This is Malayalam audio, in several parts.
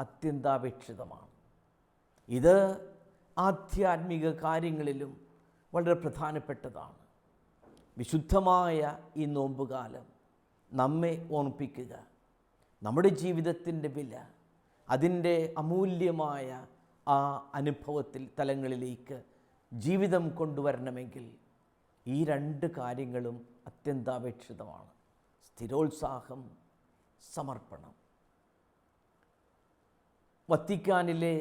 അത്യന്താപേക്ഷിതമാണ്. ഇത് ആധ്യാത്മിക കാര്യങ്ങളിലും വളരെ പ്രധാനപ്പെട്ടതാണ്. വിശുദ്ധമായ ഈ നോമ്പുകാലം നമ്മെ ഓർമ്മിപ്പിക്കുക. നമ്മുടെ ജീവിതത്തിന്റെ വില അതിന്റെ അമൂല്യമായ ആ അനുഭവത്തിൽ തലങ്ങളിലേക്ക് ജീവിതം കൊണ്ടുവരണമെങ്കിൽ ഈ രണ്ട് കാര്യങ്ങളും അത്യന്താപേക്ഷിതമാണ്. സ്ഥിരോത്സാഹം സമർപ്പണം. വത്തിക്കാനിലെ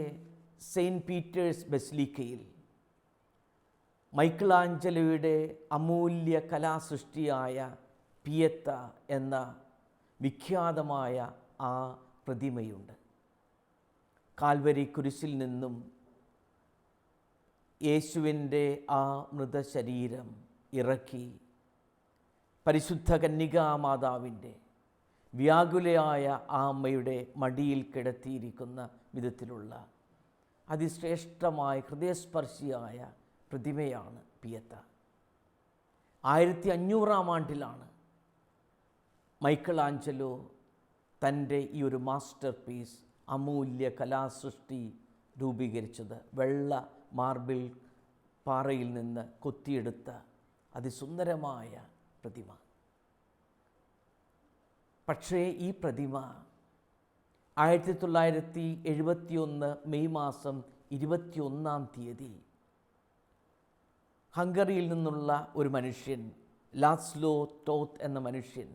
സെയിന്റ് പീറ്റേഴ്സ് ബെസ്ലിക്കയിൽ മൈക്കിളാഞ്ചലോയുടെ അമൂല്യ കലാസൃഷ്ടിയായ പിയത്ത എന്ന വിഖ്യാതമായ ആ പ്രതിമയുണ്ട്. കാൽവരി കുരിശിൽ നിന്നും യേശുവിന്റെ ആ മൃതശരീരം ഇറക്കി പരിശുദ്ധ കന്യകാമാതാവിന്റെ വ്യാകുലയായ ആ അമ്മയുടെ മടിയിൽ കിടത്തിയിരിക്കുന്ന വിധത്തിലുള്ള അതിശ്രേഷ്ഠമായ ഹൃദയസ്പർശിയായ പ്രതിമയാണ് പിയത്ത. ആയിരത്തി അഞ്ഞൂറാം ആണ്ടിലാണ് മൈക്കിൾ ആഞ്ചലോ തന്റെ ഈ ഒരു മാസ്റ്റർ പീസ് അമൂല്യ കലാസൃഷ്ടി രൂപീകരിച്ചത് വെള്ള മാർബിൾ പാറയിൽ നിന്ന് കൊത്തിയെടുത്ത അതിസുന്ദരമായ പ്രതിമ. പക്ഷേ ഈ പ്രതിമ ആയിരത്തി തൊള്ളായിരത്തി എഴുപത്തിയൊന്ന് മെയ് മാസം ഇരുപത്തിയൊന്നാം തീയതി ഹംഗറിയിൽ നിന്നുള്ള ഒരു മനുഷ്യൻ ലാസ്ലോ ടോത്ത് എന്ന മനുഷ്യൻ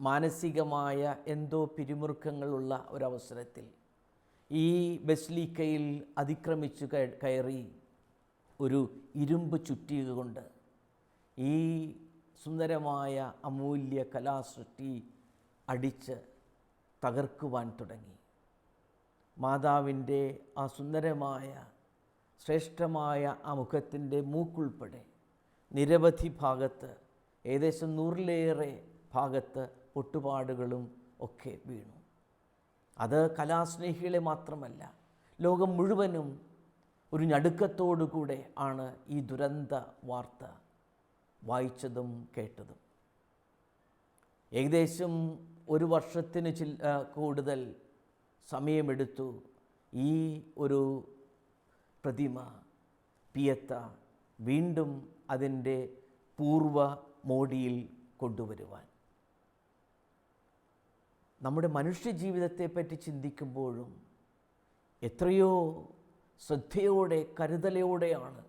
മാനസികമായ എന്തോ പിരിമുറുക്കങ്ങളുള്ള ഒരവസരത്തിൽ ഈ ബസ്ലീക്കയിൽ അതിക്രമിച്ചു കയറി ഒരു ഇരുമ്പ് ചുറ്റിക ഈ സുന്ദരമായ അമൂല്യ കലാസൃഷ്ടി അടിച്ച് തകർക്കുവാൻ തുടങ്ങി. മാതാവിന്റെ ആ സുന്ദരമായ ശ്രേഷ്ഠമായ ആ മുഖത്തിന്റെ മൂക്കുൾപ്പെടെ നിരവധി ഭാഗത്ത് ഏകദേശം നൂറിലേറെ ഭാഗത്ത് പൊട്ടുപാടുകളും ഒക്കെ വീണു. അത് കലാസ്നേഹികളെ മാത്രമല്ല ലോകം മുഴുവനും ഒരു ഞടുക്കത്തോടുകൂടെ ആണ് ഈ ദുരന്ത വാർത്ത വായിച്ചതും കേട്ടതും. ഏകദേശം ഒരു വർഷത്തിന് ചില കൂടുതൽ സമയമെടുത്തു. ഈ ഒരു പ്രതിമ പിയത്ത വീണ്ടും അതിന്റെ പൂർവ മോടിയിൽ കൊണ്ടുവരുവാൻ. നമ്മുടെ മനുഷ്യ ജീവിതത്തെപ്പറ്റി ചിന്തിക്കുമ്പോഴും എത്രയോ ശ്രദ്ധയോടെ കരുതലോടെയാണ്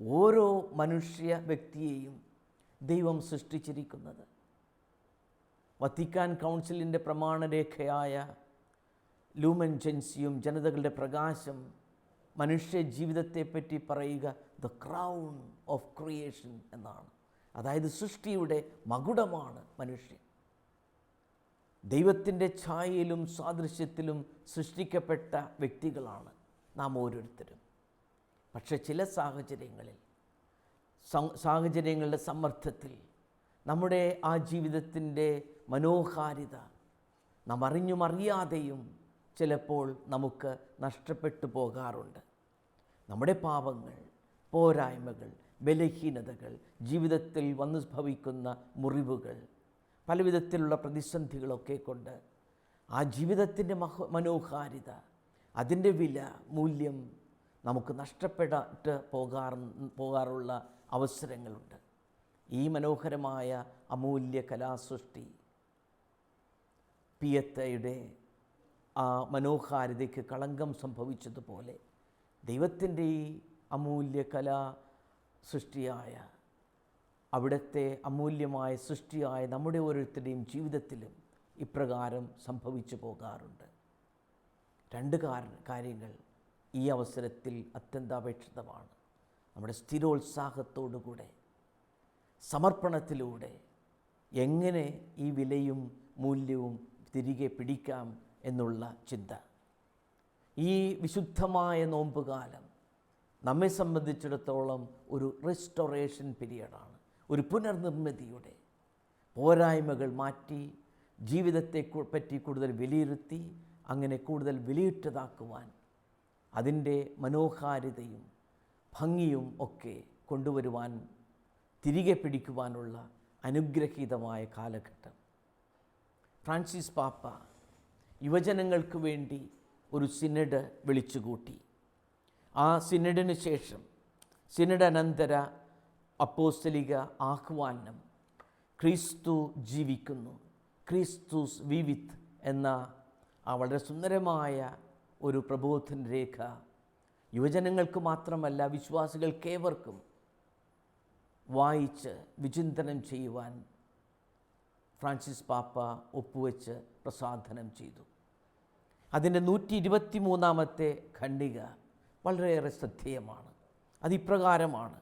ഓരോ മനുഷ്യ വ്യക്തിയെയും ദൈവം സൃഷ്ടിച്ചിരിക്കുന്നത്. വത്തിക്കാൻ കൗൺസിലിന്റെ പ്രമാണരേഖയായ ലൂമൻ ജൻസിയും ജനതകളുടെ പ്രകാശം മനുഷ്യ ജീവിതത്തെപ്പറ്റി പറയുക ദ ക്രൗൺ ഓഫ് ക്രിയേഷൻ എന്നാണ്. അതായത് സൃഷ്ടിയുടെ മകുടമാണ് മനുഷ്യൻ. ദൈവത്തിന്റെ ഛായയിലും സാദൃശ്യത്തിലും സൃഷ്ടിക്കപ്പെട്ട വ്യക്തികളാണ് നാം ഓരോരുത്തരും. പക്ഷെ ചില സാഹചര്യങ്ങളിൽ സാഹചര്യങ്ങളുടെ സമ്മർദ്ദത്തിൽ നമ്മുടെ ആ ജീവിതത്തിന്റെ മനോഹാരിത. നാം അറിഞ്ഞും അറിയാതെയും ചിലപ്പോൾ നമുക്ക് നഷ്ടപ്പെട്ടു പോകാറുണ്ട്. നമ്മുടെ പാപങ്ങൾ പോരായ്മകൾ ബലഹീനതകൾ ജീവിതത്തിൽ വന്നു ഭവിക്കുന്ന മുറിവുകൾ പലവിധത്തിലുള്ള പ്രതിസന്ധികളൊക്കെ കൊണ്ട് ആ ജീവിതത്തിന്റെ മഹ മനോഹാരിത അതിന്റെ വില മൂല്യം നമുക്ക് നഷ്ടപ്പെട്ട് പോകാർ പോകാറുള്ള അവസരങ്ങളുണ്ട്. ഈ മനോഹരമായ അമൂല്യ കലാസൃഷ്ടി പിയത്തയുടെ ആ മനോഹാരിതയ്ക്ക് കളങ്കം സംഭവിച്ചതുപോലെ ദൈവത്തിന്റെ ഈ അമൂല്യ കലാ സൃഷ്ടിയായ അവിടുത്തെ അമൂല്യമായ സൃഷ്ടിയായ നമ്മുടെ ഓരോരുത്തരുടെയും ജീവിതത്തിലും ഇപ്രകാരം സംഭവിച്ചു പോകാറുണ്ട്. രണ്ട് കാര കാര്യങ്ങൾ ഈ അവസരത്തിൽ അത്യന്താപേക്ഷിതമാണ്. നമ്മുടെ സ്ഥിരോത്സാഹത്തോടുകൂടെ സമർപ്പണത്തിലൂടെ എങ്ങനെ ഈ വിലയും മൂല്യവും തിരികെ പിടിക്കാം എന്നുള്ള ചിന്ത. ഈ വിശുദ്ധമായ നോമ്പുകാലം നമ്മെ സംബന്ധിച്ചിടത്തോളം ഒരു റെസ്റ്റോറേഷൻ പീരിയഡാണ് ഒരു പുനർനിർമ്മിതിയുടെ പോരായ്മകൾ മാറ്റി ജീവിതത്തെ പറ്റി കൂടുതൽ വിലയിരുത്തി അങ്ങനെ കൂടുതൽ വിലയിട്ടതാക്കുവാൻ അതിന്റെ മനോഹാരിതയും ഭംഗിയും ഒക്കെ കൊണ്ടുവരുവാൻ തിരികെ പിടിക്കുവാനുള്ള അനുഗ്രഹീതമായ കാലഘട്ടം. ഫ്രാൻസിസ് പാപ്പ യുവജനങ്ങൾക്ക് വേണ്ടി ഒരു സിനഡ് വിളിച്ചുകൂട്ടി. ആ സിനഡിന് ശേഷം സിനഡ് അനന്തര അപ്പോസ്തലിക ആഹ്വാനം ക്രിസ്തു ജീവിക്കുന്നു. ക്രിസ്തുസ് വിവിത്ത് എന്ന ആ വളരെ സുന്ദരമായ ഒരു പ്രബോധന രേഖ യുവജനങ്ങൾക്ക് മാത്രമല്ല വിശ്വാസികൾക്കേവർക്കും വായിച്ച് വിചിന്തനം ചെയ്യുവാൻ ഫ്രാൻസിസ് പാപ്പ ഒപ്പുവെച്ച് പ്രസാധനം ചെയ്തു. അതിന്റെ നൂറ്റി ഇരുപത്തി മൂന്നാമത്തെ ഖണ്ഡിക വളരെയേറെ ശ്രദ്ധേയമാണ്. അതിപ്രകാരമാണ്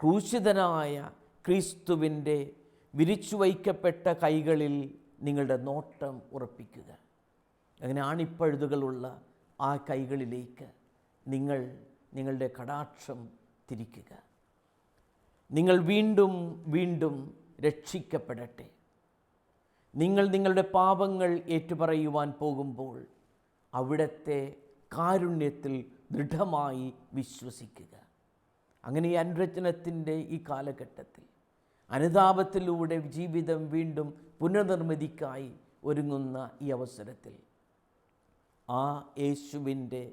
ക്രൂശിതനായ ക്രിസ്തുവിന്റെ വിരിച്ചു വയ്ക്കപ്പെട്ട കൈകളിൽ നിങ്ങളുടെ നോട്ടം ഉറപ്പിക്കുക. അങ്ങനെ ആണിപ്പഴുതുകളുള്ള ആ കൈകളിലേക്ക് നിങ്ങൾ നിങ്ങളുടെ കടാക്ഷം തിരിക്കുക. നിങ്ങൾ വീണ്ടും വീണ്ടും രക്ഷിക്കപ്പെടട്ടെ. നിങ്ങൾ നിങ്ങളുടെ പാപങ്ങൾ ഏറ്റുപറയുവാൻ പോകുമ്പോൾ അവിടത്തെ കാരുണ്യത്തിൽ ദൃഢമായി വിശ്വസിക്കുക. അങ്ങനെ ഈ അനുരചനത്തിന്റെ ഈ കാലഘട്ടത്തിൽ അനുതാപത്തിലൂടെ ജീവിതം വീണ്ടും പുനർനിർമ്മിതിക്കായി ഒരുങ്ങുന്ന ഈ അവസരത്തിൽ ആ യേശുവിന്റെ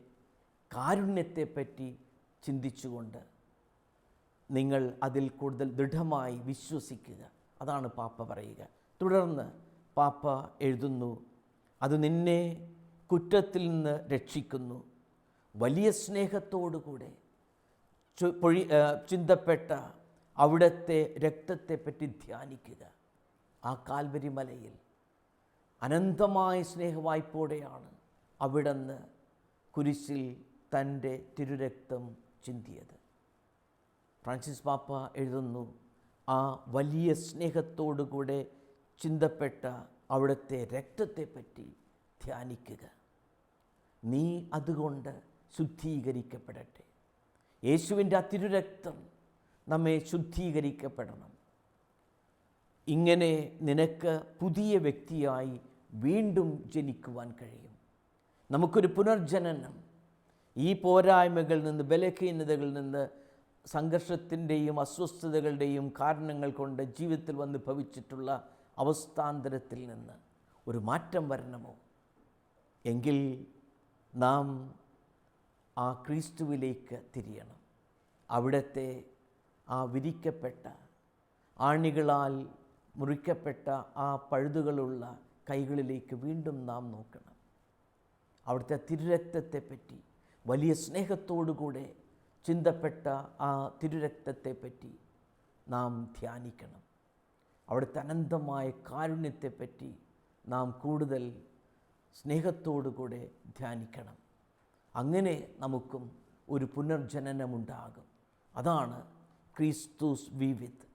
കാരുണ്യത്തെപ്പറ്റി ചിന്തിച്ചുകൊണ്ട് നിങ്ങൾ അതിൽ കൂടുതൽ ദൃഢമായി വിശ്വസിക്കുക. അതാണ് പാപ്പ പറയുക. തുടർന്ന് പാപ്പ എഴുതുന്നു. അത് നിന്നെ കുറ്റത്തിൽ നിന്ന് രക്ഷിക്കുന്നു. വലിയ സ്നേഹത്തോടുകൂടെ പൊഴി ചിന്തപ്പെട്ട അവിടുത്തെ രക്തത്തെപ്പറ്റി ധ്യാനിക്കുക. ആ കാൽവരി മലയിൽ അനന്തമായ സ്നേഹവായ്പോടെയാണ് അവിടുന്ന് കുരിശിൽ തന്റെ തിരുരക്തം ചിന്തിയത്. ഫ്രാൻസിസ് പാപ്പ എഴുതുന്നു ആ വലിയ സ്നേഹത്തോടുകൂടെ ചിന്തപ്പെട്ട അവിടുത്തെ രക്തത്തെപ്പറ്റി ധ്യാനിക്കുക. നീ അതുകൊണ്ട് ശുദ്ധീകരിക്കപ്പെടട്ടെ. യേശുവിന്റെ അതിരുരക്തം തിരുരക്തം നമ്മെ ശുദ്ധീകരിക്കപ്പെടണം. ഇങ്ങനെ നിനക്ക് പുതിയ വ്യക്തിയായി വീണ്ടും ജനിക്കുവാൻ കഴിയും. നമുക്കൊരു പുനർജനനം. ഈ പോരായ്മകളിൽ നിന്ന് ബലഹീനതകളിൽ നിന്ന് സംഘർഷത്തിന്റെയും അസ്വസ്ഥതകളുടെയും കാരണങ്ങൾ കൊണ്ട് ജീവിതത്തിൽ വന്ന് ഭവിച്ചിട്ടുള്ള അവസ്ഥാന്തരത്തിൽ നിന്ന് ഒരു മാറ്റം വരണമോ? എങ്കിൽ നാം ആ ക്രിസ്തുവിലേക്ക് തിരിയണം. അവിടുത്തെ ആ വിരിക്കപ്പെട്ട ആണികളാൽ മുറിക്കപ്പെട്ട ആ പഴുതുകളുള്ള കൈകളിലേക്ക് വീണ്ടും നാം നോക്കണം. അവിടുത്തെ തിരുരക്തത്തെപ്പറ്റി വലിയ സ്നേഹത്തോടുകൂടെ ചിന്തപ്പെട്ട ആ തിരുരക്തത്തെപ്പറ്റി നാം ധ്യാനിക്കണം. അവിടുത്തെ അനന്തമായ കാരുണ്യത്തെപ്പറ്റി നാം കൂടുതൽ സ്നേഹത്തോടുകൂടെ ധ്യാനിക്കണം. അങ്ങനെ നമുക്കും ഒരു പുനർജനനമുണ്ടാകും. അതാണ് ക്രിസ്തുസ് വിവിത്ത്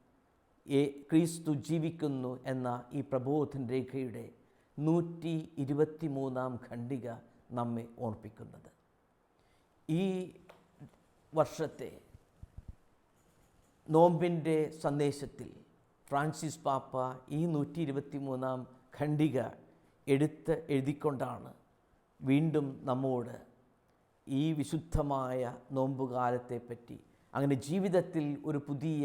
ഏ ക്രിസ്തു ജീവിക്കുന്നു എന്ന ഈ പ്രബോധൻ രേഖയുടെ നൂറ്റി ഇരുപത്തി മൂന്നാം ഖണ്ഡിക നമ്മെ ഓർപ്പിക്കുന്നത്. ഈ വർഷത്തെ നോമ്പിന്റെ സന്ദേശത്തിൽ ഫ്രാൻസിസ് പാപ്പ ഈ നൂറ്റി ഇരുപത്തി മൂന്നാം ഖണ്ഡിക എടുത്ത് എഴുതിക്കൊണ്ടാണ് വീണ്ടും നമ്മോട് ഈ വിശുദ്ധമായ നോമ്പുകാലത്തെപ്പറ്റി അങ്ങനെ ജീവിതത്തിൽ ഒരു പുതിയ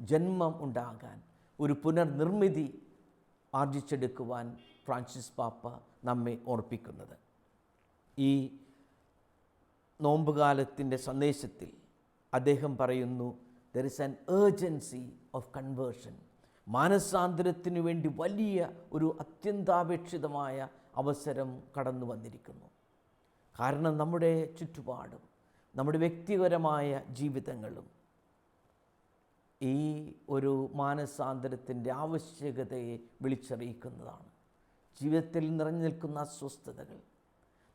ജന്മം ഉണ്ടാകാൻ ഒരു പുനർനിർമ്മിതി ആർജിച്ചെടുക്കുവാൻ ഫ്രാൻസിസ് പാപ്പ നമ്മെ ഓർപ്പിക്കുന്നത്. ഈ നോമ്പുകാലത്തിന്റെ സന്ദേശത്തിൽ അദ്ദേഹം പറയുന്നു there is an urgency of conversion മാനസാന്തരത്തിനു വേണ്ടി വലിയ ഒരു അത്യന്താപേക്ഷിതമായ അവസരം കടന്നു വന്നിരിക്കുന്നു. കാരണം നമ്മുടെ ചുറ്റുപാടും നമ്മുടെ വ്യക്തിപരമായ ജീവിതങ്ങളും ഈ ഒരു മാനസാന്തരത്തിന്റെ ആവശ്യകതയെ വിളിച്ചറിയിക്കുന്നതാണ്. ജീവിതത്തിൽ നിറഞ്ഞു നിൽക്കുന്ന അസ്വസ്ഥതകൾ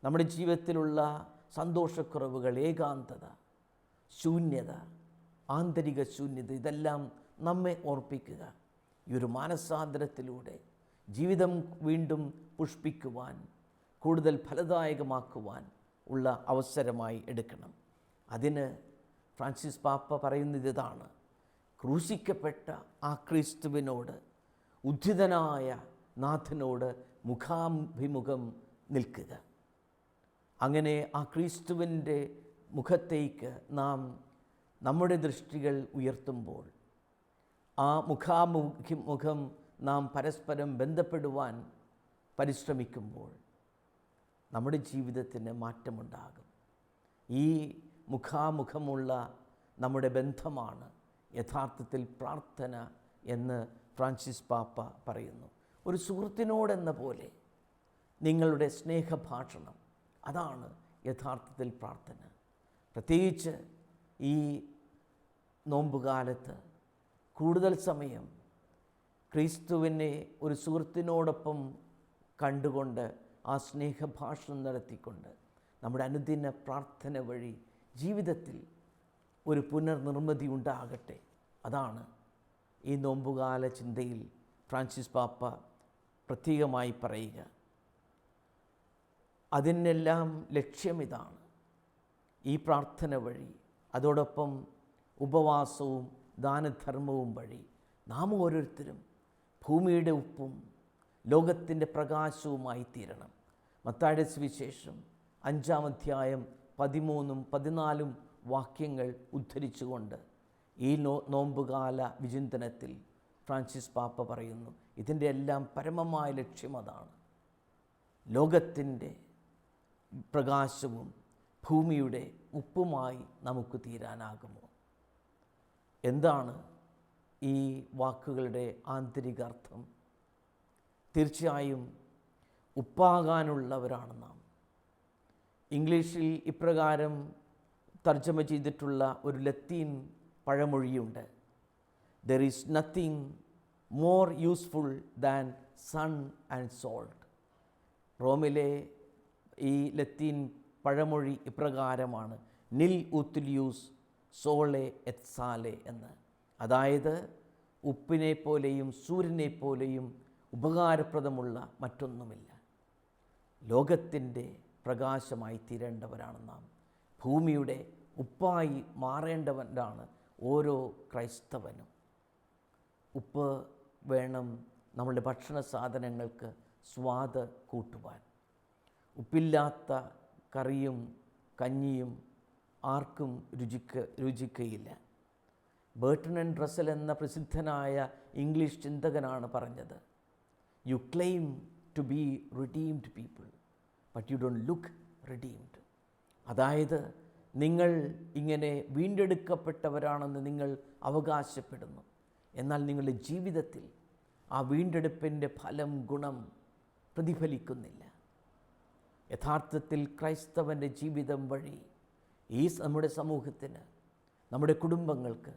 നമ്മുടെ ജീവിതത്തിലുള്ള സന്തോഷക്കുറവുകൾ ഏകാന്തത ശൂന്യത ആന്തരിക ശൂന്യത ഇതെല്ലാം നമ്മെ ഓർപ്പിക്കുക. ഈ ഒരു മാനസാന്തരത്തിലൂടെ ജീവിതം വീണ്ടും പുഷ്പിക്കുവാൻ കൂടുതൽ ഫലദായകമാക്കുവാൻ ഉള്ള അവസരമായി എടുക്കണം. അതിന് ഫ്രാൻസിസ് പാപ്പ പറയുന്നത് ഇതാണ്. ക്രൂശിക്കപ്പെട്ട ആ ക്രിസ്തുവിനോട് ഉദ്ധിതനായ നാഥനോട് മുഖാഭിമുഖം നിൽക്കുക. അങ്ങനെ ആ ക്രിസ്തുവിന്റെ മുഖത്തേക്ക് നാം നമ്മുടെ ദൃഷ്ടികൾ ഉയർത്തുമ്പോൾ ആ മുഖാമുഖി മുഖം നാം പരസ്പരം ബന്ധപ്പെടുവാൻ പരിശ്രമിക്കുമ്പോൾ നമ്മുടെ ജീവിതത്തിന് മാറ്റമുണ്ടാകും. ഈ മുഖാമുഖമുള്ള നമ്മുടെ ബന്ധമാണ് യഥാർത്ഥത്തിൽ പ്രാർത്ഥന എന്ന് ഫ്രാൻസിസ് പാപ്പ പറയുന്നു. ഒരു സുഹൃത്തിനോടെന്ന പോലെ നിങ്ങളുടെ സ്നേഹഭാഷണം അതാണ് യഥാർത്ഥത്തിൽ പ്രാർത്ഥന. പ്രത്യേകിച്ച് ഈ നോമ്പുകാലത്ത് കൂടുതൽ സമയം ക്രിസ്തുവിനെ ഒരു സുഹൃത്തിനോടൊപ്പം കണ്ടുകൊണ്ട് ആ സ്നേഹഭാഷണം നടത്തിക്കൊണ്ട് നമ്മുടെ അനുദിന പ്രാർത്ഥന വഴി ജീവിതത്തിൽ ഒരു പുനർനിർമ്മിതി ഉണ്ടാകട്ടെ. അതാണ് ഈ നോമ്പുകാല ചിന്തയിൽ ഫ്രാൻസിസ് പാപ്പ പ്രത്യേകമായി പറയുക. അതിനെല്ലാം ലക്ഷ്യമിതാണ് ഈ പ്രാർത്ഥന വഴി. അതോടൊപ്പം ഉപവാസവും ദാനധർമ്മവും വഴി നാം ഓരോരുത്തരും ഭൂമിയുടെ ഉപ്പും ലോകത്തിന്റെ പ്രകാശവുമായി തീരണം. മത്താഴ സുവിശേഷം അഞ്ചാം അധ്യായം പതിമൂന്നും പതിനാലും വാക്യങ്ങൾ ഉദ്ധരിച്ചുകൊണ്ട് ഈ നോ നോമ്പുകാല വിചിന്തനത്തിൽ ഫ്രാൻസിസ് പാപ്പ പറയുന്നു ഇതിന്റെ എല്ലാം പരമമായ ലക്ഷ്യം അതാണ്. ലോകത്തിന്റെ പ്രകാശവും ഭൂമിയുടെ ഉപ്പുമായി നമുക്ക് തീരാനാകുമോ? എന്താണ് ഈ വാക്കുകളുടെ ആന്തരിക അർത്ഥം തീർച്ചയായും ഉപ്പാകാനുള്ളവരാണ് നാം. ഇംഗ്ലീഷിൽ ഇപ്രകാരം തർജമ ചെയ്തിട്ടുള്ള ഒരു ലത്തീൻ പഴമൊഴിയുണ്ട്. There is nothing more useful than sun and salt റോമിലെ ഈ ലത്തീൻ പഴമൊഴി ഇപ്രകാരമാണ്. നിൽ ഉത്തുലിയൂസ് സോളെ എത്സാലെ എന്ന്. അതായത് ഉപ്പിനെ പോലെയും സൂര്യനെ പോലെയും ഉപകാരപ്രദമുള്ള മറ്റൊന്നുമില്ല. ലോകത്തിന്റെ പ്രകാശമായി തീരേണ്ടവരാണ് നാം. ഭൂമിയുടെ ഉപ്പായി മാറേണ്ടവരാണ് ഓരോ ക്രൈസ്തവനും. ഉപ്പ് വേണം നമ്മളുടെ ഭക്ഷണ സാധനങ്ങൾക്ക് സ്വാദ് കൂട്ടുവാൻ. ഉപ്പില്ലാത്ത കറിയും കഞ്ഞിയും ആർക്കും രുചിക്ക രുചിക്കയില്ല. ബേർട്ടൺ ആൻഡ് റസൽ എന്ന പ്രസിദ്ധനായ ഇംഗ്ലീഷ് ചിന്തകനാണ് പറഞ്ഞത് you claim to be redeemed people but you don't look redeemed അതായത് നിങ്ങൾ ഇങ്ങനെ വീണ്ടെടുക്കപ്പെട്ടവരാണെന്ന് നിങ്ങൾ അവകാശപ്പെടുന്നു. എന്നാൽ നിങ്ങളുടെ ജീവിതത്തിൽ ആ വീണ്ടെടുപ്പിന്റെ ഫലം ഗുണം പ്രതിഫലിക്കുന്നില്ല. യഥാർത്ഥത്തിൽ ക്രൈസ്തവന്റെ ജീവിതം വഴി ഈ നമ്മുടെ സമൂഹത്തിന് നമ്മുടെ കുടുംബങ്ങൾക്ക്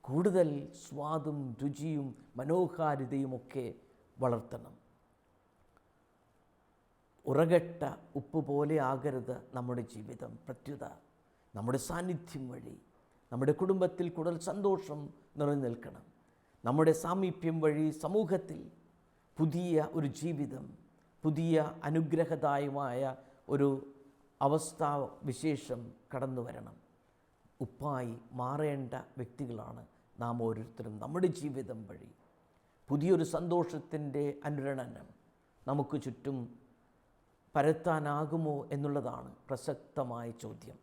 കൂടുതൽ സ്വാദും രുചിയും മനോഹാരിതയുമൊക്കെ വളർത്തണം. ഉറകെട്ട ഉപ്പ് പോലെ ആകരുത് നമ്മുടെ ജീവിതം. പ്രത്യുത നമ്മുടെ സാന്നിധ്യം വഴി നമ്മുടെ കുടുംബത്തിൽ കൂടുതൽ സന്തോഷം നിറഞ്ഞു നിൽക്കണം നമ്മുടെ സാമീപ്യം വഴി സമൂഹത്തിൽ പുതിയ ഒരു ജീവിതം പുതിയ അനുഗ്രഹദായമായ ഒരു അവസ്ഥാ വിശേഷം കടന്നു വരണം. ഉപ്പായി മാറേണ്ട വ്യക്തികളാണ് നാം ഓരോരുത്തരും നമ്മുടെ ജീവിതം വഴി. പുതിയൊരു സന്തോഷത്തിന്റെ അനുരണനം നമുക്ക് ചുറ്റും പരത്താനാകുമോ എന്നുള്ളതാണ് പ്രസക്തമായ ചോദ്യം.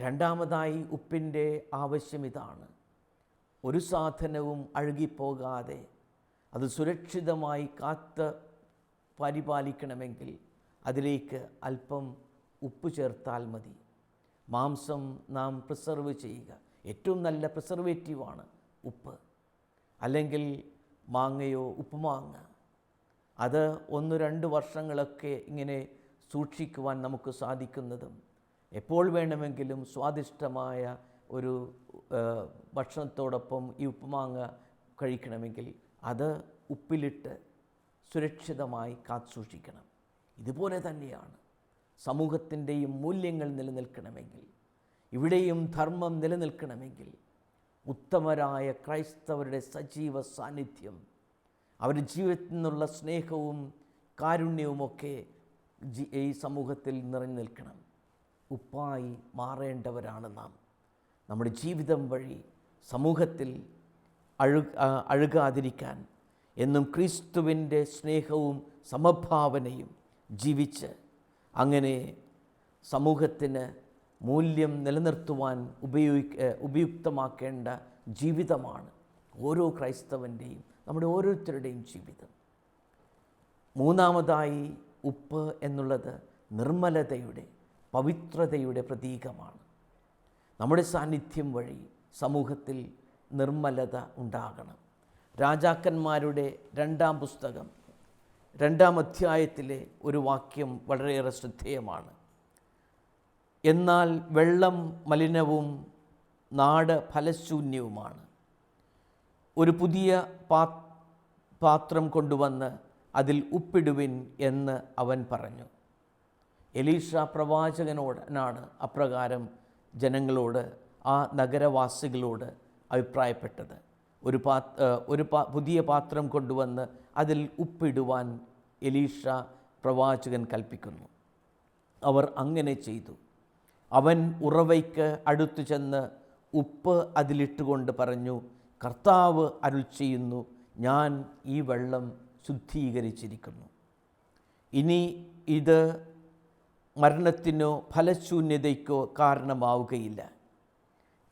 രണ്ടാമതായി ഉപ്പിന്റെ ആവശ്യം ഇതാണ്. ഒരു സാധനവും അഴുകിപ്പോകാതെ അത് സുരക്ഷിതമായി കാത്ത് പരിപാലിക്കണമെങ്കിൽ അതിലേക്ക് അല്പം ഉപ്പ് ചേർത്താൽ മതി. മാംസം നാം പ്രിസർവ് ചെയ്യുക. ഏറ്റവും നല്ല പ്രിസർവേറ്റീവാണ് ഉപ്പ്. അല്ലെങ്കിൽ മാങ്ങയോ ഉപ്പുമാങ്ങ. അത് ഒന്ന് രണ്ട് വർഷങ്ങളൊക്കെ ഇങ്ങനെ സൂക്ഷിക്കുവാൻ നമുക്ക് സാധിക്കുന്നതും എപ്പോൾ വേണമെങ്കിലും സ്വാദിഷ്ടമായ ഒരു ഭക്ഷണത്തോടൊപ്പം ഈ ഉപ്പുമാങ്ങ കഴിക്കണമെങ്കിൽ അത് ഉപ്പിലിട്ട് സുരക്ഷിതമായി കാത്തുസൂക്ഷിക്കണം ഇതുപോലെ തന്നെയാണ് സമൂഹത്തിന്റെയും മൂല്യങ്ങൾ നിലനിൽക്കണമെങ്കിൽ ഇവിടെയും ധർമ്മം നിലനിൽക്കണമെങ്കിൽ ഉത്തമരായ ക്രൈസ്തവരുടെ സജീവ സാന്നിധ്യം അവരുടെ ജീവിതത്തിൽ നിന്നുള്ള സ്നേഹവും കാരുണ്യവുമൊക്കെ ഈ സമൂഹത്തിൽ നിറഞ്ഞു നിൽക്കണം. ഉപ്പായി മാറേണ്ടവരാണ് നാം. നമ്മുടെ ജീവിതം വഴി സമൂഹത്തിൽ അഴു അഴുകാതിരിക്കാൻ എന്നും ക്രിസ്തുവിന്റെ സ്നേഹവും സമഭാവനയും ജീവിച്ച് അങ്ങനെ സമൂഹത്തിന് മൂല്യം നിലനിർത്തുവാൻ ഉപയോഗിക്ക ഉപയുക്തമാക്കേണ്ട ജീവിതമാണ് ഓരോ ക്രൈസ്തവന്റെയും നമ്മുടെ ഓരോരുത്തരുടെയും ജീവിതം. മൂന്നാമതായി ഉപ്പ് എന്നുള്ളത് നിർമ്മലതയുടെ പവിത്രതയുടെ പ്രതീകമാണ്. നമ്മുടെ സാന്നിധ്യം വഴി സമൂഹത്തിൽ നിർമ്മലത ഉണ്ടാകണം. രാജാക്കന്മാരുടെ രണ്ടാം പുസ്തകം രണ്ടാം അധ്യായത്തിലെ ഒരു വാക്യം വളരെയേറെ ശ്രദ്ധേയമാണ്. എന്നാൽ വെള്ളം മലിനവും നാട് ഫലശൂന്യവുമാണ്. ഒരു പുതിയ പാത്രം കൊണ്ടുവന്ന് അതിൽ ഉപ്പിടുവിൻ എന്ന് അവൻ പറഞ്ഞു. എലീഷ പ്രവാചകനോടനാണ് അപ്രകാരം ജനങ്ങളോട് ആ നഗരവാസികളോട് അഭിപ്രായപ്പെട്ടത്. ഒരു പാ ഒരു പുതിയ പാത്രം കൊണ്ടുവന്ന് അതിൽ ഉപ്പിടുവാൻ എലീഷ പ്രവാചകൻ കൽപ്പിക്കുന്നു. അവർ അങ്ങനെ ചെയ്തു. അവൻ ഉറവയ്ക്ക് അടുത്തു ചെന്ന് ഉപ്പ് അതിലിട്ടുകൊണ്ട് പറഞ്ഞു കർത്താവ് അരുൾ ചെയ്യുന്നു ഞാൻ ഈ വെള്ളം ശുദ്ധീകരിച്ചിരിക്കുന്നു. ഇനി ഇത് മരണത്തിനോ ഫലശൂന്യതയ്ക്കോ കാരണമാവുകയില്ല.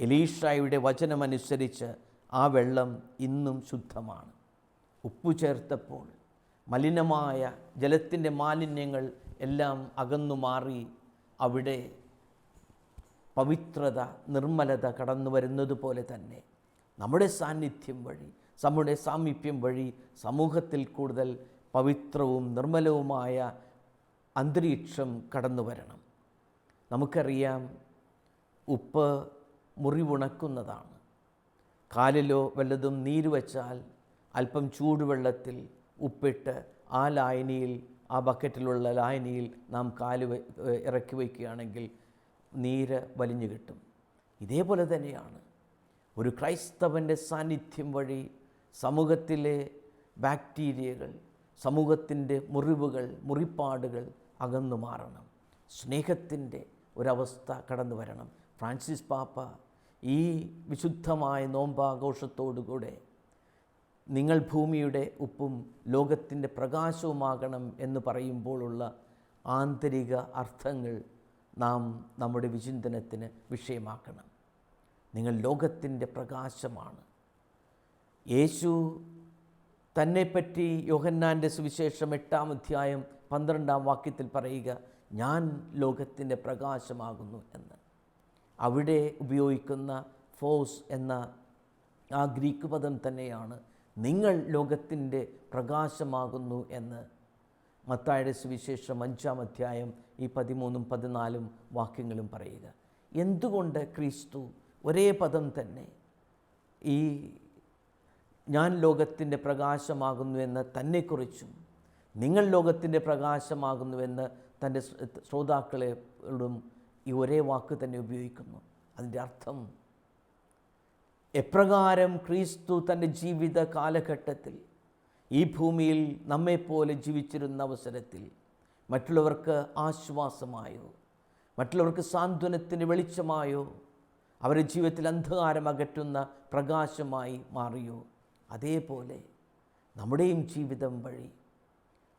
എലീഷായുടെ വചനമനുസരിച്ച് ആ വെള്ളം ഇന്നും ശുദ്ധമാണ്. ഉപ്പു ചേർത്തപ്പോൾ മലിനമായ ജലത്തിന്റെ മാലിന്യങ്ങൾ എല്ലാം അകന്നു മാറി അവിടെ പവിത്രത നിർമ്മലത കടന്നു വരുന്നത് പോലെ തന്നെ. നമ്മുടെ സാന്നിധ്യം വഴി നമ്മുടെ സാമീപ്യം വഴി സമൂഹത്തിൽ കൂടുതൽ പവിത്രവും നിർമ്മലവുമായ അന്തരീക്ഷം കടന്നു വരണം. നമുക്കറിയാം ഉപ്പ് മുറിവുണക്കുന്നതാണ്. കാലിലോ വല്ലതും നീര് വച്ചാൽ അല്പം ചൂടുവെള്ളത്തിൽ ഉപ്പിട്ട് ആ ലായനിയിൽ ആ ബക്കറ്റിലുള്ള ലായനിയിൽ നാം കാൽ ഇറക്കി വയ്ക്കുകയാണെങ്കിൽ നീര് വലിഞ്ഞു കിട്ടും. ഇതേപോലെ തന്നെയാണ്. ഒരു ക്രൈസ്തവന്റെ സാന്നിധ്യം വഴി സമൂഹത്തിലെ ബാക്ടീരിയകൾ സമൂഹത്തിന്റെ മുറിവുകൾ മുറിപ്പാടുകൾ അകന്നു മാറണം. സ്നേഹത്തിന്റെ ഒരവസ്ഥ കടന്നു വരണം. ഫ്രാൻസിസ് പാപ്പ ഈ വിശുദ്ധമായ നോമ്പാഘോഷത്തോടുകൂടെ നിങ്ങൾ ഭൂമിയുടെ ഉപ്പും ലോകത്തിന്റെ പ്രകാശവുമാകണം എന്ന് പറയുമ്പോഴുള്ള ആന്തരിക അർത്ഥങ്ങൾ നാം നമ്മുടെ വിചിന്തനത്തിന് വിഷയമാക്കണം. നിങ്ങൾ ലോകത്തിന്റെ പ്രകാശമാണ്. യേശു തന്നെപ്പറ്റി യോഹന്നാന്റെ സുവിശേഷം എട്ടാം അധ്യായം പന്ത്രണ്ടാം വാക്യത്തിൽ പറയുക ഞാൻ ലോകത്തിന്റെ പ്രകാശമാകുന്നു എന്ന്. അവിടെ ഉപയോഗിക്കുന്ന ഫോസ് എന്ന ആ ഗ്രീക്ക് പദം തന്നെയാണ് നിങ്ങൾ ലോകത്തിന്റെ പ്രകാശമാകുന്നു എന്ന് മത്തായുടെ സുവിശേഷം അഞ്ചാം അധ്യായം ഈ പതിമൂന്നും പതിനാലും വാക്യങ്ങളും പറയുക. എന്തുകൊണ്ട് ക്രിസ്തു ഒരേ പദം തന്നെ ഈ ഞാൻ ലോകത്തിന്റെ പ്രകാശമാകുന്നു എന്ന് തന്നെക്കുറിച്ചും നിങ്ങൾ ലോകത്തിന്റെ പ്രകാശമാകുന്നുവെന്ന് തന്റെ ശ്രോതാക്കളെ ഈ ഒരേ വാക്ക് തന്നെ ഉപയോഗിക്കുന്നു. അതിന്റെ അർത്ഥം എപ്രകാരം ക്രിസ്തു തന്റെ ജീവിത കാലഘട്ടത്തിൽ ഈ ഭൂമിയിൽ നമ്മെപ്പോലെ ജീവിച്ചിരുന്ന അവസരത്തിൽ മറ്റുള്ളവർക്ക് ആശ്വാസമായോ മറ്റുള്ളവർക്ക് സാന്ത്വനത്തിന് വെളിച്ചമായോ അവരുടെ ജീവിതത്തിൽ അന്ധകാരം അകറ്റുന്ന പ്രകാശമായി മാറിയോ അതേപോലെ നമ്മുടെയും ജീവിതം വഴി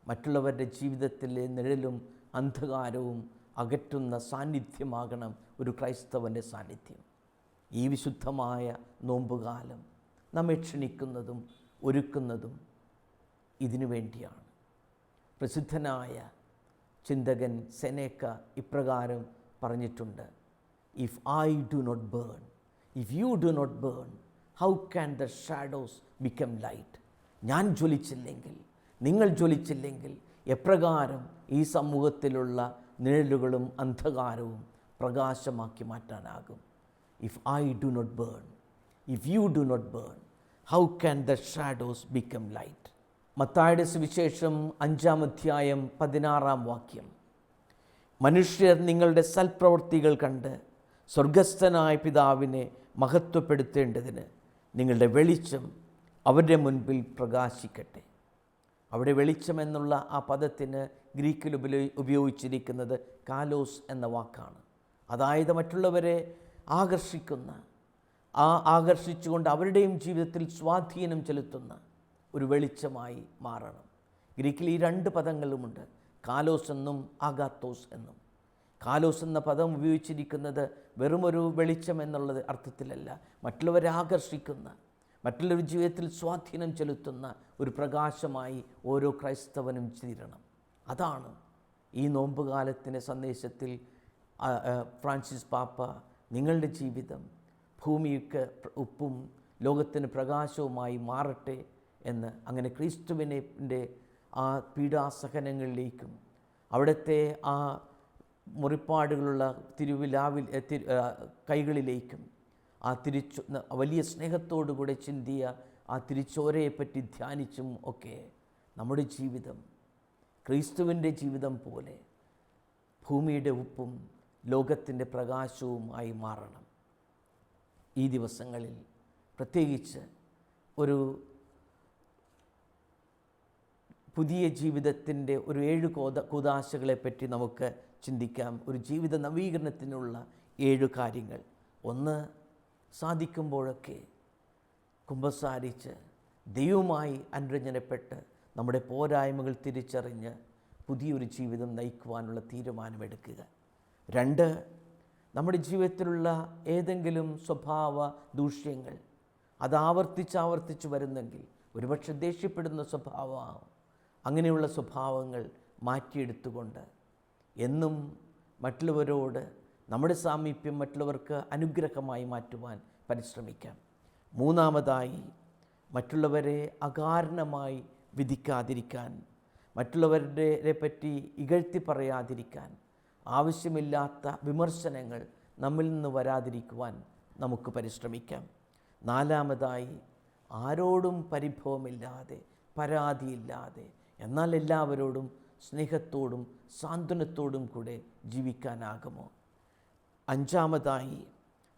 മറ്റുള്ളവരുടെ ജീവിതത്തിലെ നിഴലും അന്ധകാരവും അകറ്റുന്ന സാന്നിധ്യമാകണം ഒരു ക്രൈസ്തവന്റെ സാന്നിധ്യം. ഈ വിശുദ്ധമായ നോമ്പുകാലം നമ്മെ ക്ഷണിക്കുന്നതും ഒരുക്കുന്നതും ഇതിനു വേണ്ടിയാണ്. പ്രസിദ്ധനായ ചിന്തകൻ സെനേക്ക ഇപ്രകാരം പറഞ്ഞിട്ടുണ്ട് if I do not burn if you do not burn how can the shadows become light ഞാൻ ജ്വലിച്ചില്ലെങ്കിൽ നിങ്ങൾ ജ്വലിച്ചില്ലെങ്കിൽ എപ്രകാരം ഈ സമൂഹത്തിലുള്ള നിഴലുകളും അന്ധകാരവും പ്രകാശമാക്കി മാറ്റാനാകും. If I do not burn if you do not burn how can the shadows become light മത്തായുടെ സുവിശേഷം അഞ്ചാം അധ്യായം പതിനാറാം വാക്യം. മനുഷ്യർ നിങ്ങളുടെ സൽപ്രവൃത്തികൾ കണ്ട് സ്വർഗസ്ഥനായ പിതാവിനെ മഹത്വപ്പെടുത്തേണ്ടതിന് നിങ്ങളുടെ വെളിച്ചം അവരുടെ മുൻപിൽ പ്രകാശിക്കട്ടെ. അവിടെ വെളിച്ചം എന്നുള്ള ആ പദത്തിന് ഗ്രീക്കിൽ ഉപയോഗിച്ചിരിക്കുന്നത് കാലോസ് എന്ന വാക്കാണ്. അതായത് മറ്റുള്ളവരെ ആകർഷിക്കുന്ന ആ ആകർഷിച്ചുകൊണ്ട് അവരുടെയും ജീവിതത്തിൽ സ്വാധീനം ചെലുത്തുന്ന ഒരു വെളിച്ചമായി മാറണം. ഗ്രീക്കിൽ ഈ രണ്ട് പദങ്ങളുമുണ്ട്. കാലോസ് എന്നും ആഗാത്തോസ് എന്നും. കാലോസ് എന്ന പദം ഉപയോഗിച്ചിരിക്കുന്നത് വെറുമൊരു വെളിച്ചം എന്നുള്ളത് അർത്ഥത്തിലല്ല. മറ്റുള്ളവരെ ആകർഷിക്കുന്ന മറ്റുള്ളവർ ജീവിതത്തിൽ സ്വാധീനം ചെലുത്തുന്ന ഒരു പ്രകാശമായി ഓരോ ക്രൈസ്തവനും തീരണം അതാണ് ഈ നോമ്പുകാലത്തിന്റെ സന്ദേശത്തിൽ ഫ്രാൻസിസ് പാപ്പ നിങ്ങളുടെ ജീവിതം ഭൂമിക്ക് ഉപ്പും ലോകത്തിന് പ്രകാശവുമായി മാറട്ടെ എന്ന് അങ്ങനെ ക്രിസ്തുവിനെ ആ പീഡാസഹനങ്ങളിലേക്കും അവിടുത്തെ ആ മുറിപ്പാടുകളുള്ള തിരുവിലാവിൽ കൈകളിലേക്കും ആ തിരിച്ചു വലിയ സ്നേഹത്തോടുകൂടെ ചിന്തിയ ആ തിരിച്ചോരയെപ്പറ്റി ധ്യാനിച്ചും ഒക്കെ നമ്മുടെ ജീവിതം ക്രിസ്തുവിന്റെ ജീവിതം പോലെ ഭൂമിയുടെ ഉപ്പും ലോകത്തിന്റെ പ്രകാശവുമായി മാറണം. ഈ ദിവസങ്ങളിൽ പ്രത്യേകിച്ച് ഒരു പുതിയ ജീവിതത്തിന്റെ ഒരു ഏഴ് കോത കൂതാശകളെപ്പറ്റി നമുക്ക് ചിന്തിക്കാം. ഒരു ജീവിത നവീകരണത്തിനുള്ള ഏഴ് കാര്യങ്ങൾ. ഒന്ന് സാധിക്കുമ്പോഴൊക്കെ കുമ്പസാരിച്ച് ദൈവമായി അനുരഞ്ജനപ്പെട്ട് നമ്മുടെ പോരായ്മകൾ തിരിച്ചറിഞ്ഞ് പുതിയൊരു ജീവിതം നയിക്കുവാനുള്ള തീരുമാനമെടുക്കുക. രണ്ട് നമ്മുടെ ജീവിതത്തിലുള്ള ഏതെങ്കിലും സ്വഭാവ ദൂഷ്യങ്ങൾ അത് ആവർത്തിച്ച് ആവർത്തിച്ച് വരുന്നെങ്കിൽ ഒരുപക്ഷെ ദേഷ്യപ്പെടുന്ന സ്വഭാവം അങ്ങനെയുള്ള സ്വഭാവങ്ങൾ മാറ്റിയെടുത്തുകൊണ്ട് എന്നും മറ്റുള്ളവരോട് നമ്മുടെ സാമീപ്യം മറ്റുള്ളവർക്ക് അനുഗ്രഹമായി മാറ്റുവാൻ പരിശ്രമിക്കാം. മൂന്നാമതായി മറ്റുള്ളവരെ അകാരണമായി വിധിക്കാതിരിക്കാൻ മറ്റുള്ളവരുടെ പറ്റി ഇകഴ്ത്തി പറയാതിരിക്കാൻ ആവശ്യമില്ലാത്ത വിമർശനങ്ങൾ നമ്മിൽ നിന്ന് വരാതിരിക്കുവാൻ നമുക്ക് പരിശ്രമിക്കാം. നാലാമതായി ആരോടും പരിഭവമില്ലാതെ പരാതിയില്ലാതെ എന്നാൽ എല്ലാവരോടും സ്നേഹത്തോടും സാന്ത്വനത്തോടും കൂടെ ജീവിക്കാനാകുമോ? അഞ്ചാമതായി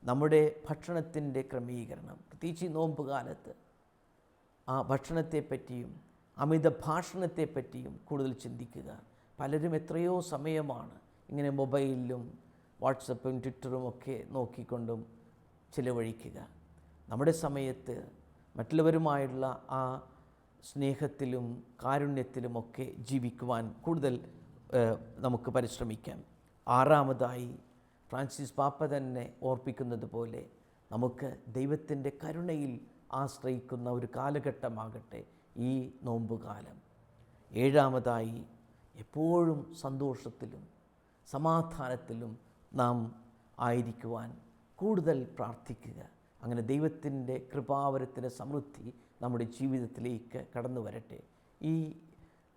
നമ്മുടെ ഭക്ഷണത്തിന്റെ ക്രമീകരണം. പ്രത്യേകിച്ച് നോമ്പ് കാലത്ത് ആ ഭക്ഷണത്തെപ്പറ്റിയും അമിത ഭാഷണത്തെപ്പറ്റിയും കൂടുതൽ ചിന്തിക്കുക. പലരും എത്രയോ സമയമാണ് ഇങ്ങനെ മൊബൈലിലും വാട്സപ്പും ട്വിറ്ററും ഒക്കെ നോക്കിക്കൊണ്ടും ചിലവഴിക്കുക. നമ്മുടെ സമയത്ത് മറ്റുള്ളവരുമായുള്ള ആ സ്നേഹത്തിലും കാരുണ്യത്തിലുമൊക്കെ ജീവിക്കുവാൻ കൂടുതൽ നമുക്ക് പരിശ്രമിക്കാം. ആറാമതായി ഫ്രാൻസിസ് പാപ്പ തന്നെ ഓർപ്പിക്കുന്നത് പോലെ നമുക്ക് ദൈവത്തിന്റെ കരുണയിൽ ആശ്രയിക്കുന്ന ഒരു കാലഘട്ടമാകട്ടെ ഈ നോമ്പുകാലം. ഏഴാമതായി എപ്പോഴും സന്തോഷത്തിലും സമാധാനത്തിലും നാം ആയിരിക്കുവാൻ കൂടുതൽ പ്രാർത്ഥിക്കുക. അങ്ങനെ ദൈവത്തിന്റെ കൃപാവരത്തിന്റെ സമൃദ്ധി നമ്മുടെ ജീവിതത്തിലേക്ക് കടന്നു വരട്ടെ. ഈ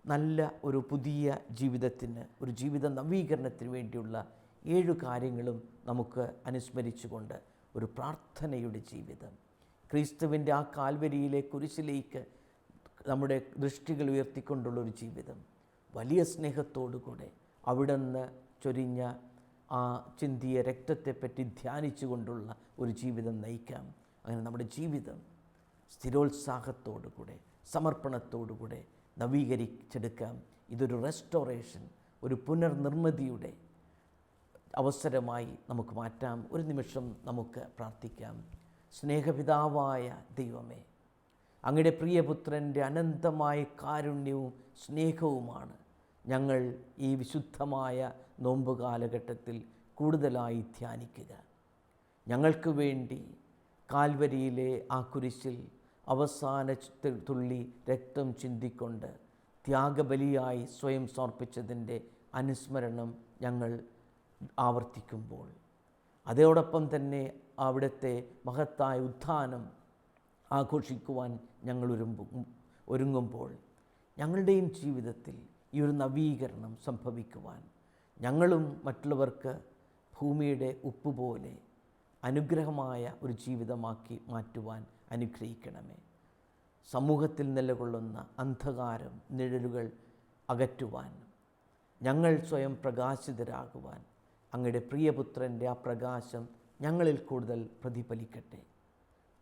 നല്ല ഒരു പുതിയ ജീവിതത്തിന് ഒരു ജീവിത നവീകരണത്തിന് വേണ്ടിയുള്ള ഏഴു കാര്യങ്ങളും നമുക്ക് അനുസ്മരിച്ചുകൊണ്ട് ഒരു പ്രാർത്ഥനയുടെ ജീവിതം. ക്രിസ്തുവിന്റെ ആ കാൽവരിയിലെ കുരിശിലേക്ക് നമ്മുടെ ദൃഷ്ടികൾ ഉയർത്തിക്കൊണ്ടുള്ള ഒരു ജീവിതം. വലിയ സ്നേഹത്തോടുകൂടെ അവിടുന്ന് ചൊരിഞ്ഞ ആ ചിന്തിയ രക്തത്തെപ്പറ്റി ധ്യാനിച്ചുകൊണ്ടുള്ള ഒരു ജീവിതം നയിക്കാം. അങ്ങനെ നമ്മുടെ ജീവിതം സ്ഥിരോത്സാഹത്തോടുകൂടെ സമർപ്പണത്തോടുകൂടെ നവീകരിച്ചെടുക്കാം. ഇതൊരു റെസ്റ്റോറേഷൻ ഒരു പുനർനിർമ്മിതിയുടെ അവസരമായി നമുക്ക് മാറ്റാം. ഒരു നിമിഷം നമുക്ക് പ്രാർത്ഥിക്കാം. സ്നേഹപിതാവായ ദൈവമേ അങ്ങയുടെ പ്രിയപുത്രന്റെ അനന്തമായ കാരുണ്യവും സ്നേഹവുമാണ് ഞങ്ങൾ ഈ വിശുദ്ധമായ നോമ്പ് കാലഘട്ടത്തിൽ കൂടുതലായി ധ്യാനിക്കുക. ഞങ്ങൾക്ക് വേണ്ടി കാൽവരിയിലെ ആ കുരിശിൽ അവസാന തുള്ളി രക്തം ചിന്തിക്കൊണ്ട് ത്യാഗബലിയായി സ്വയം സമർപ്പിച്ചതിന്റെ അനുസ്മരണം ഞങ്ങൾ ആവർത്തിക്കുമ്പോൾ അതോടൊപ്പം തന്നെ അവിടുത്തെ മഹത്തായ ഉത്ഥാനം ആഘോഷിക്കുവാൻ ഞങ്ങൾ ഒരുങ്ങുമ്പോൾ ഞങ്ങളുടെയും ജീവിതത്തിൽ ഈ ഒരു നവീകരണം സംഭവിക്കുവാൻ. ഞങ്ങളും മറ്റുള്ളവർക്ക് ഭൂമിയുടെ ഉപ്പ് പോലെ അനുഗ്രഹമായ ഒരു ജീവിതമാക്കി മാറ്റുവാൻ അനുഗ്രഹിക്കണമേ. സമൂഹത്തിൽ നിലകൊള്ളുന്ന അന്ധകാരം നിഴലുകൾ അകറ്റുവാൻ ഞങ്ങൾ സ്വയം പ്രകാശിതരാകുവാൻ അങ്ങയുടെ പ്രിയപുത്രന്റെ ആ പ്രകാശം ഞങ്ങളിൽ കൂടുതൽ പ്രതിഫലിക്കട്ടെ.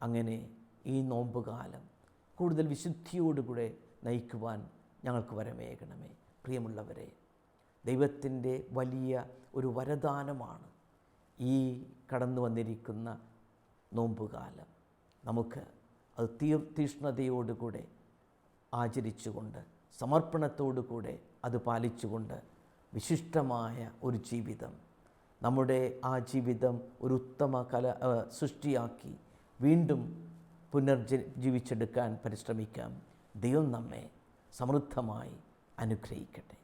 അങ്ങനെ ഈ നോമ്പുകാലം കൂടുതൽ വിശുദ്ധിയോടുകൂടെ നയിക്കുവാൻ ഞങ്ങൾക്ക് വരമേകണമേ. പ്രിയമുള്ളവരെ ദൈവത്തിന്റെ വലിയ ഒരു വരദാനമാണ് ഈ കടന്നു വന്നിരിക്കുന്ന നോമ്പുകാലം. നമുക്ക് അത് തീർ തീഷ്ണതയോടുകൂടെ ആചരിച്ചുകൊണ്ട് സമർപ്പണത്തോടുകൂടെ അത് പാലിച്ചുകൊണ്ട് വിശിഷ്ടമായ ഒരു ജീവിതം നമ്മുടെ ആ ജീവിതം ഒരു ഉത്തമ കല സൃഷ്ടിയാക്കി വീണ്ടും പുനർജ ജീവിച്ചെടുക്കാൻ പരിശ്രമിക്കാം. ദൈവം നമ്മെ സമൃദ്ധമായി അനുഗ്രഹിക്കട്ടെ.